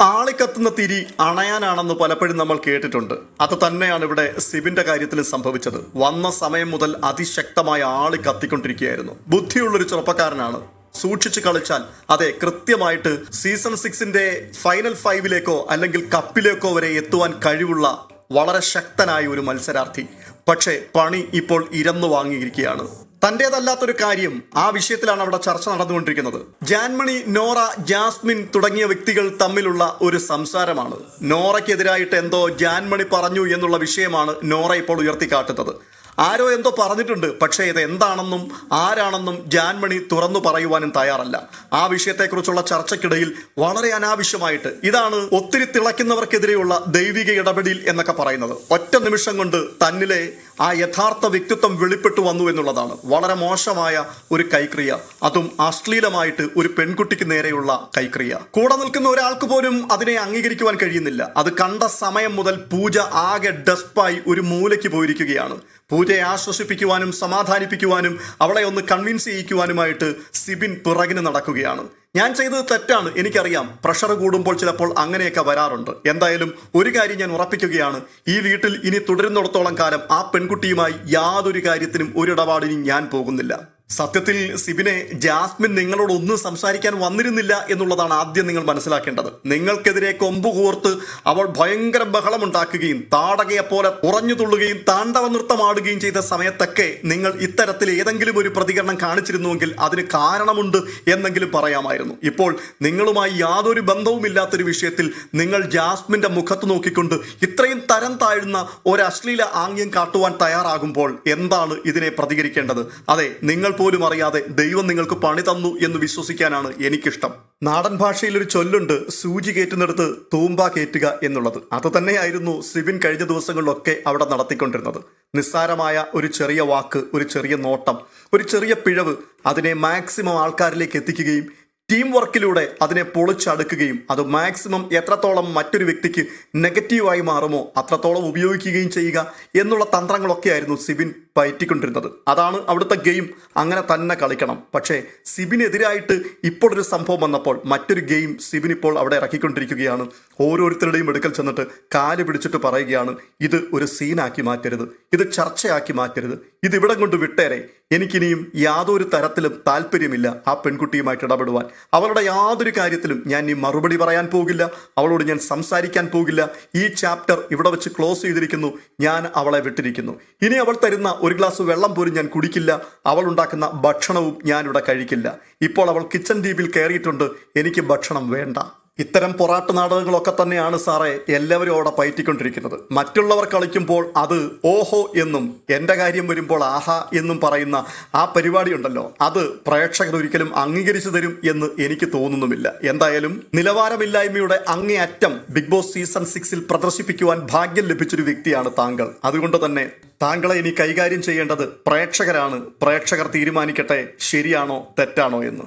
ആളിക്കത്തുന്ന തിരി അണയാനാണെന്ന് പലപ്പോഴും നമ്മൾ കേട്ടിട്ടുണ്ട്. അത് തന്നെയാണ് ഇവിടെ സിബിന്റെ കാര്യത്തിൽ സംഭവിച്ചത്. വന്ന സമയം മുതൽ അതിശക്തമായ ആളി കത്തിക്കൊണ്ടിരിക്കുകയായിരുന്നു. ബുദ്ധിയുള്ളൊരു ചെറുപ്പക്കാരനാണ്. സൂക്ഷിച്ചു കളിച്ചാൽ അതെ കൃത്യമായിട്ട് സീസൺ സിക്സിന്റെ ഫൈനൽ ഫൈവിലേക്കോ അല്ലെങ്കിൽ കപ്പിലേക്കോ വരെ എത്തുവാൻ കഴിവുള്ള വളരെ ശക്തനായ ഒരു മത്സരാർത്ഥി. പക്ഷേ പണി ഇപ്പോൾ ഇരന്നു വാങ്ങിയിരിക്കുകയാണ്. തന്റേതല്ലാത്തൊരു കാര്യം ആ വിഷയത്തിലാണ് അവിടെ ചർച്ച നടന്നുകൊണ്ടിരിക്കുന്നത്. ജാൻമണി നോറ ജാസ്മിൻ തുടങ്ങിയ വ്യക്തികൾ തമ്മിലുള്ള ഒരു സംസാരമാണ്. നോറയ്ക്കെതിരായിട്ട് എന്തോ ജാൻമണി പറഞ്ഞു എന്നുള്ള വിഷയമാണ് നോറ ഇപ്പോൾ ഉയർത്തിക്കാട്ടുന്നത്. ആരോ എന്തോ പറഞ്ഞിട്ടുണ്ട് പക്ഷേ ഇത് എന്താണെന്നും ആരാണെന്നും ജാൻമണി തുറന്നു പറയുവാനും തയ്യാറല്ല. ആ വിഷയത്തെക്കുറിച്ചുള്ള ചർച്ചയ്ക്കിടയിൽ വളരെ അനാവശ്യമായിട്ട് ഇതാണ് ഒത്തിരി തിളയ്ക്കുന്നവർക്കെതിരെയുള്ള ദൈവിക ഇടപെടൽ എന്നൊക്കെ പറയുന്നത്. ഒറ്റ നിമിഷം കൊണ്ട് തന്നിലെ ആ യഥാർത്ഥ വ്യക്തിത്വം വെളിപ്പെട്ടു വന്നു എന്നുള്ളതാണ്. വളരെ മോശമായ ഒരു കൈക്രിയ. അതും അശ്ലീലമായിട്ട് ഒരു പെൺകുട്ടിക്ക് നേരെയുള്ള കൈക്രിയ. കൂടെ നിൽക്കുന്ന ഒരാൾക്ക് പോലും അതിനെ അംഗീകരിക്കുവാൻ കഴിയുന്നില്ല. അത് കണ്ട സമയം മുതൽ പൂജ ആകെ ഡെസ്പായി ഒരു മൂലയ്ക്ക് പോയിരിക്കുകയാണ്. പൂജയെ ആശ്വസിപ്പിക്കുവാനും സമാധാനിപ്പിക്കുവാനും അവളെ ഒന്ന് കൺവിൻസ് ചെയ്യിക്കുവാനുമായിട്ട് സിബിൻ പിറകിന് നടക്കുകയാണ്. ഞാൻ ചെയ്തത് തെറ്റാണ് എനിക്കറിയാം. പ്രഷർ കൂടുമ്പോൾ ചിലപ്പോൾ അങ്ങനെയൊക്കെ വരാറുണ്ട്. എന്തായാലും ഒരു കാര്യം ഞാൻ ഉറപ്പിക്കുകയാണ്. ഈ വീട്ടിൽ ഇനി തുടരുന്നിടത്തോളം കാലം ആ പെൺകുട്ടിയുമായി യാതൊരു കാര്യത്തിനും ഒരിടപാടിനും ഞാൻ പോകുന്നില്ല. സത്യത്തിൽ സിബിനെ ജാസ്മിൻ നിങ്ങളോട് ഒന്നും സംസാരിക്കാൻ വന്നിരുന്നില്ല എന്നുള്ളതാണ് ആദ്യം നിങ്ങൾ മനസ്സിലാക്കേണ്ടത്. നിങ്ങൾക്കെതിരെ കൊമ്പ് കോർത്ത് അവൾ ഭയങ്കര ബഹളമുണ്ടാക്കുകയും താടകയെ പോലെ ഉറഞ്ഞു തുള്ളുകയും താണ്ഡവ നൃത്തമാടുകയും ചെയ്ത സമയത്തൊക്കെ നിങ്ങൾ ഇത്തരത്തിൽ ഏതെങ്കിലും ഒരു പ്രതികരണം കാണിച്ചിരുന്നുവെങ്കിൽ അതിന് കാരണമുണ്ട് എന്നെങ്കിലും പറയാമായിരുന്നു. ഇപ്പോൾ നിങ്ങളുമായി യാതൊരു ബന്ധവുമില്ലാത്തൊരു വിഷയത്തിൽ നിങ്ങൾ ജാസ്മിന്റെ മുഖത്ത് നോക്കിക്കൊണ്ട് ഇത്രയും തരം താഴ്ന്ന ഒരു അശ്ലീല ആംഗ്യം കാട്ടുവാൻ തയ്യാറാകുമ്പോൾ എന്താണ് ഇതിനെ പ്രതികരിക്കേണ്ടത്? അതെ നിങ്ങൾ പോലും അറിയാതെ ദൈവം നിങ്ങൾക്ക് പണി തന്നു എന്ന് വിശ്വസിക്കാനാണ് എനിക്കിഷ്ടം. നാടൻ ഭാഷയിൽ ഒരു ചൊല്ലുണ്ട് സൂചി കയറ്റുന്നിടത്ത് തൂമ്പ കയറ്റുക എന്നുള്ളത്. അത് തന്നെയായിരുന്നു സിബിൻ കഴിഞ്ഞ ദിവസങ്ങളിലൊക്കെ അവിടെ നടത്തിക്കൊണ്ടിരുന്നത്. നിസ്സാരമായ ഒരു ചെറിയ വാക്ക് ഒരു ചെറിയ നോട്ടം ഒരു ചെറിയ പിഴവ് അതിനെ മാക്സിമം ആൾക്കാരിലേക്ക് എത്തിക്കുകയും ടീം വർക്കിലൂടെ അതിനെ പൊളിച്ചടുക്കുകയും അത് മാക്സിമം എത്രത്തോളം മറ്റൊരു വ്യക്തിക്ക് നെഗറ്റീവായി മാറുമോ അത്രത്തോളം ഉപയോഗിക്കുകയും ചെയ്യുക എന്നുള്ള തന്ത്രങ്ങളൊക്കെയായിരുന്നു സിബിൻ പയറ്റിക്കൊണ്ടിരുന്നത്. അതാണ് അവിടുത്തെ ഗെയിം അങ്ങനെ തന്നെ കളിക്കണം. പക്ഷേ സിബിനെതിരായിട്ട് ഇപ്പോൾ ഒരു സംഭവം വന്നപ്പോൾ മറ്റൊരു ഗെയിം സിബിൻ ഇപ്പോൾ അവിടെ ഇറക്കിക്കൊണ്ടിരിക്കുകയാണ്. ഓരോരുത്തരുടെയും എടുക്കൽ ചെന്നിട്ട് കാൽ പിടിച്ചിട്ട് പറയുകയാണ് ഇത് ഒരു സീനാക്കി മാറ്റരുത്. ഇത് ചർച്ചയാക്കി മാറ്റരുത്. ഇത് ഇവിടം കൊണ്ട് വിട്ടേരെ. എനിക്കിനിയും യാതൊരു തരത്തിലും താല്പര്യമില്ല ആ പെൺകുട്ടിയുമായിട്ട് ഇടപെടുവാൻ. അവളുടെ യാതൊരു കാര്യത്തിലും ഞാൻ ഈ മറുപടി പറയാൻ പോകില്ല. അവളോട് ഞാൻ സംസാരിക്കാൻ പോകില്ല. ഈ ചാപ്റ്റർ ഇവിടെ വെച്ച് ക്ലോസ് ചെയ്തിരിക്കുന്നു. ഞാൻ അവളെ വിട്ടിരിക്കുന്നു. ഇനി അവൾ തരുന്ന ഒരു ഗ്ലാസ് വെള്ളം പോലും ഞാൻ കുടിക്കില്ല. അവൾ ഉണ്ടാക്കുന്ന ഭക്ഷണവും ഞാനിവിടെ കഴിക്കില്ല. ഇപ്പോൾ അവൾ കിച്ചൺ ദ്വീപിൽ കയറിയിട്ടുണ്ട്. എനിക്ക് ഭക്ഷണം വേണ്ട. ഇത്തരം പൊറാട്ട് നാടകങ്ങളൊക്കെ തന്നെയാണ് സാറേ എല്ലാവരും അവിടെ പയറ്റിക്കൊണ്ടിരിക്കുന്നത്. മറ്റുള്ളവർ കളിക്കുമ്പോൾ അത് ഓഹോ എന്നും എന്റെ കാര്യം വരുമ്പോൾ ആഹാ എന്നും പറയുന്ന ആ പരിപാടി ഉണ്ടല്ലോ അത് പ്രേക്ഷകർ ഒരിക്കലും അംഗീകരിച്ചു തരും എന്ന് എനിക്ക് തോന്നുന്നുമില്ല. എന്തായാലും നിലവാരമില്ലായ്മയുടെ അങ്ങേയറ്റം ബിഗ് ബോസ് സീസൺ സിക്സിൽ പ്രദർശിപ്പിക്കുവാൻ ഭാഗ്യം ലഭിച്ചൊരു വ്യക്തിയാണ് താങ്കൾ. അതുകൊണ്ട് തന്നെ താങ്കളെ ഇനി കൈകാര്യം ചെയ്യേണ്ടത് പ്രേക്ഷകരാണ്. പ്രേക്ഷകർ തീരുമാനിക്കട്ടെ ശരിയാണോ തെറ്റാണോ എന്ന്.